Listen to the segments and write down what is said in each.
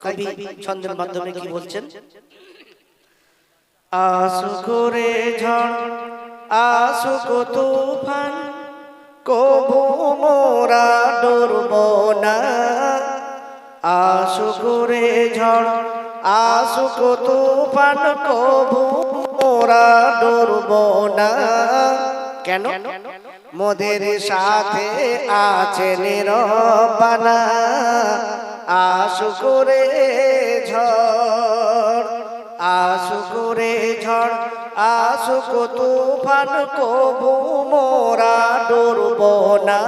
কবি ছন্দের মাধ্যমে কি বলছেন? আসু করে ঝড় আসুক তুফান কবু মোরা ডরব না আসু করে ঝড় আসুক তুফান কবু মোরা ডরব না কেন? মোদের সাথে আছেন রবানা আশু করে ঝড় আশু করে ঝড়, আশুক তুফান কবু মোরা ডরব না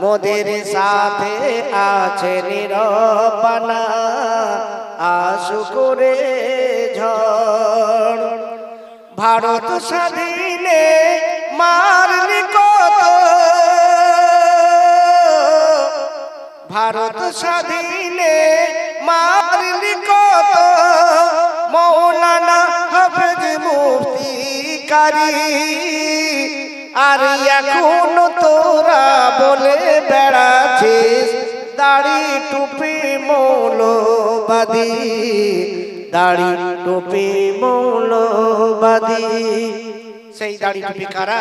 মোদের সাথে আছে নিরবানা আশু করে ঝড়, ভারত স্বাধীনে মারলি ভারত স্বাধীনে মারলি কত মৌলানা হাফেজ মুফতি কারি আর এখন তোরা বলে বেড়াছিস দাড়ি টুপি মৌলবাদী, দাড়ি টুপি মৌলবাদী। সেই দাড়ি টুপি কারা?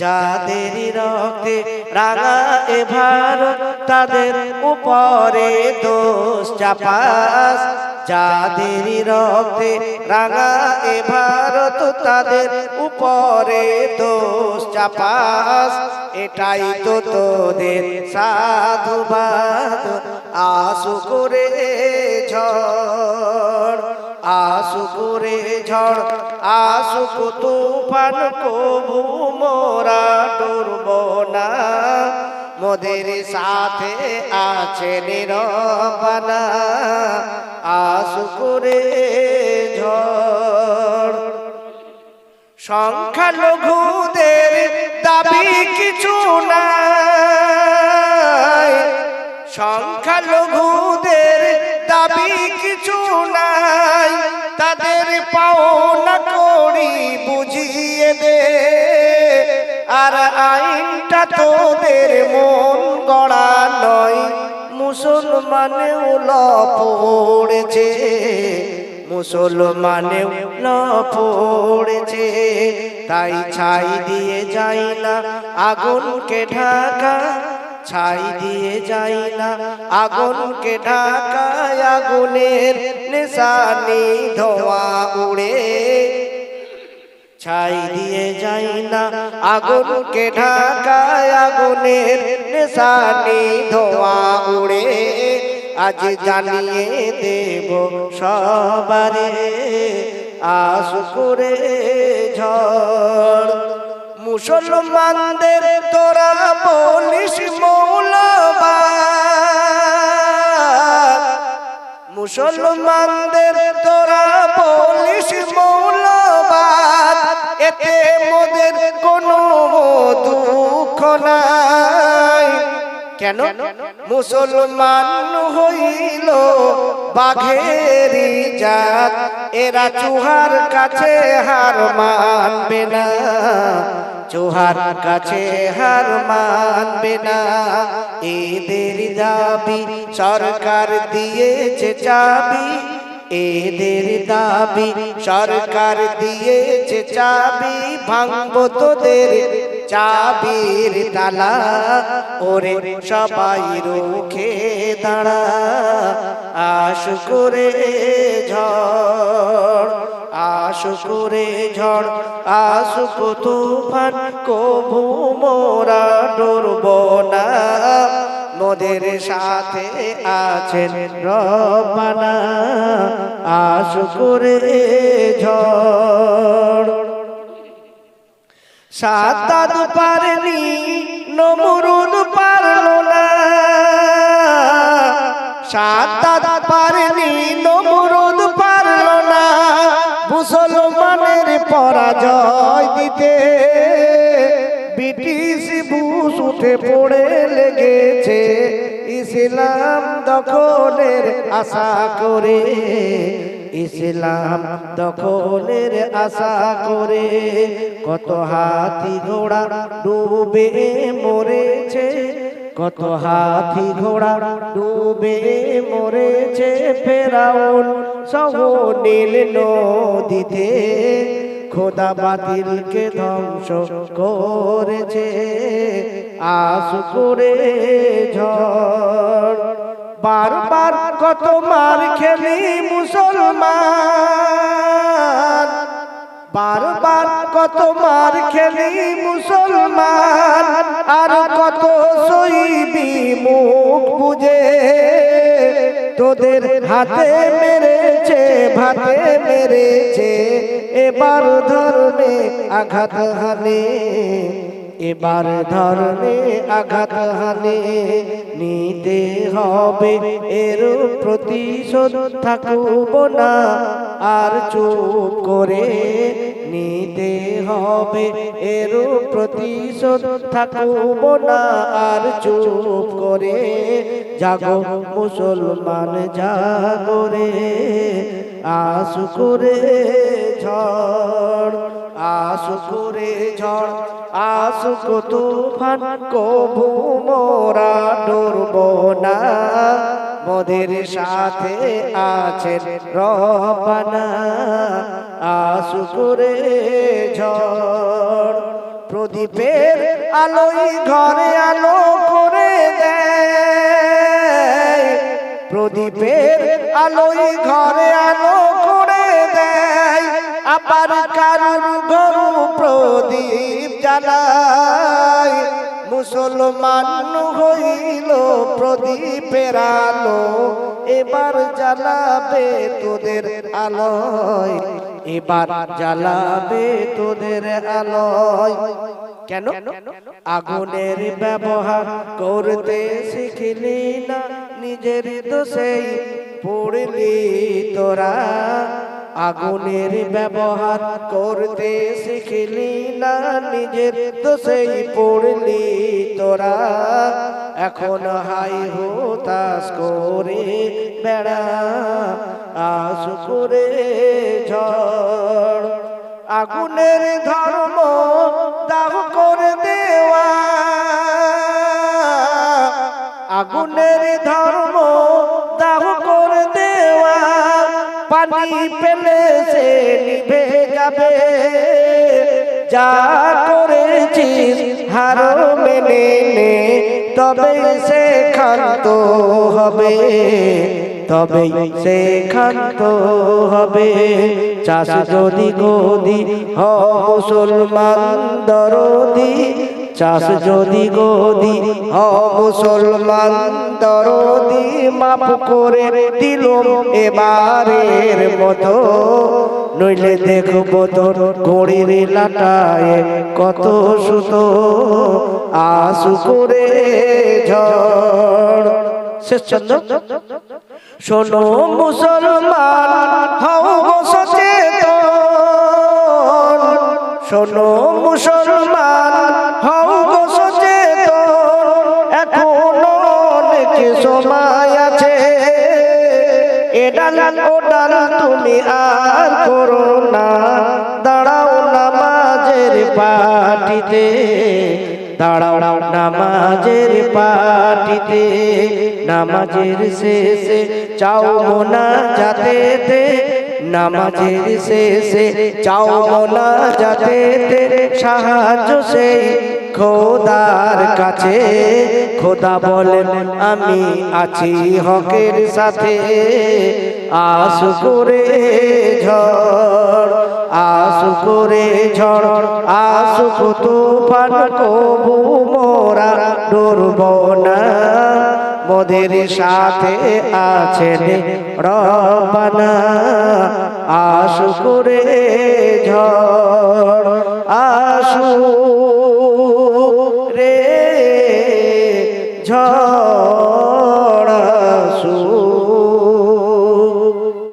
যাদের রক্তে রাঙা এ ভারত তাদের উপরে দোষ চাপাস। যাদের রক্তে রাঙা এ ভারত তাদের উপরে দোষ চাপাস। এটাই তো তোদের সাধুবাদ। আশু করে ঝড় আশু করে ঝড় আশুক তুফান, কবু মোরা ডরব না মোদের সাথে আছে নিরবানা। আশু করে ঝড়। সংখ্যালঘুদের দাবি কিছু নাই। সংখ্যালঘুদের করি বুঝিয়ে দে। আর আইনটা তোদের মন গড়া নয়। মুসলমানেও পড়েছে। মুসলমানেও পড়েছে। তাই ছাই দিয়ে যাই না, আগুনকে ঢাকা। ছাই দিয়ে যাই না, আগুনকে ঢাকায় আগুনের নিশানি ধোয়া উড়ে। ছাই দিয়ে যাই না আগুনকে ঢাকায় আগুনের নিশানি ধোয়া উড়ে আজ জানিয়ে দেব সবারে আস করে ঝড়। মুসলমানদের তোরা বলিস মৌলবাদ। মুসলমানদের তোরা বলিস মৌলবাদ। এতে মোদের কোনো দুঃখ নাই। কেন? মুসলমান হইল বাঘেরি জাত, এরা চুহার কাছে হার মানবে না। চুহার কাছে হার মানবে না। এদের দাবি সরকার দিয়েছে চাবি এদের দাবি সরকার দিয়েছে চাবি, ভাঙবো তোদের চাবির তালা। ওরে সবাই রুখে দাঁড়া আশ করে ঝড় আশ করে ঝড়, আশুক তুফান কবু মোরা ডরব। না মোদের সাথে আছেন রবানা আশ করে ঝড়। সাতাদ পারেনি নমরুদ পারল না। সাতাদ পারেনি নমরুদ পারল না। মুসলমানের পরাজয় দিতে ব্রিটিশ বুশ উঠে পড়ে। ইসলাম দখলের আশা করে। ইসলাম দখলের আশা করে। কত হাতি ঘোড়া ডুবে মরেছে। কত হাতি ঘোড়া ডুবে মরেছে। ফেরাউন সহ নীল নদীতে খোদা বাতিলকে ধ্বংস করেছে, আস করে ঝড়। বারবার কত মার খেলি মুসলমান। বারবার কত মার খেলি মুসলমান। আর কত সইবি মুখ বুঝে তোদের হাতে মেরেছে ভাতে মেরেছে। এবার ধর্মে আঘাত হানে। এবার ধর্মে আঘাত হানে। নিতে হবে এর প্রতিশোধ থাকুব না। আর চুপ করে নিতে হবে এর প্রতিশোধ থাকুব না। আর চুপ করে জাগো মুসলমান জাগরে আশু করে ঝড় আশু করে ঝড় আসুক তুফান কবু মোরা ডরব না। মোদের সাথে আছেন রবানা। আসু করে ঝড়, প্রদীপের আলোই ঘরে আলো করে প্রদীপের আলোই ঘরে আলো করে দেয়। আবার কারুর গরু প্রদীপ জ্বালায়। মুসলমান হইল প্রদীপের আলো, এবার জ্বালাবে তোদের আলোয়। এবার জ্বালাবে তোদের আলোয়। কেন? আগুনের ব্যবহার করতে শিখলি না নিজের দোষেই পড়লি তোরা। আগুনের ব্যবহার করতে শিখলি না, নিজের দোষেই পড়লি তোরা। এখন হাই হতাশ করে বেড়া আস করে ঝড়। আগুনের ধর্ম দাহ করে দেওয়া, আগুনের পানি পেলে সে নিভে যাবে। যা করেছিস হার মেনে নে তবে সে খান্ত হবে। তবে সে খান্ত হবে। চাষ যদি গদি হ মুসলমান দরদি চাষ যদি গদি হ দরদি মাপ করে দিল এবারের মতো। নইলে দেখব তোর ঘড়ির লাটায় কত সুতো। আসু করে ঝড়। শেষ চন্দ্র শোনো মুসলমান, হও সচেতন শোনো মুসলমান, হও সচেতন, এখনও অনেক সময় আছে। এডাল ওডাল তুমি আর করো না, দাঁড়াও নামাজের পাটিতে, দাঁড়াও নামাজের পাটিতে, নামাজের শেষে চাও মোনা যাতে নামাজের শেষে চাও মোনা যাতে সাহায্য সেই খোদার কাছে। খোদা বলেন, আমি আছি হকের সাথে। আস করে ঝড়, আস করে ঝড়, আস তুফান কবু মোরা ডরব না। মোদের সাথে আছেন রবানা আশু করে ঝড় আশু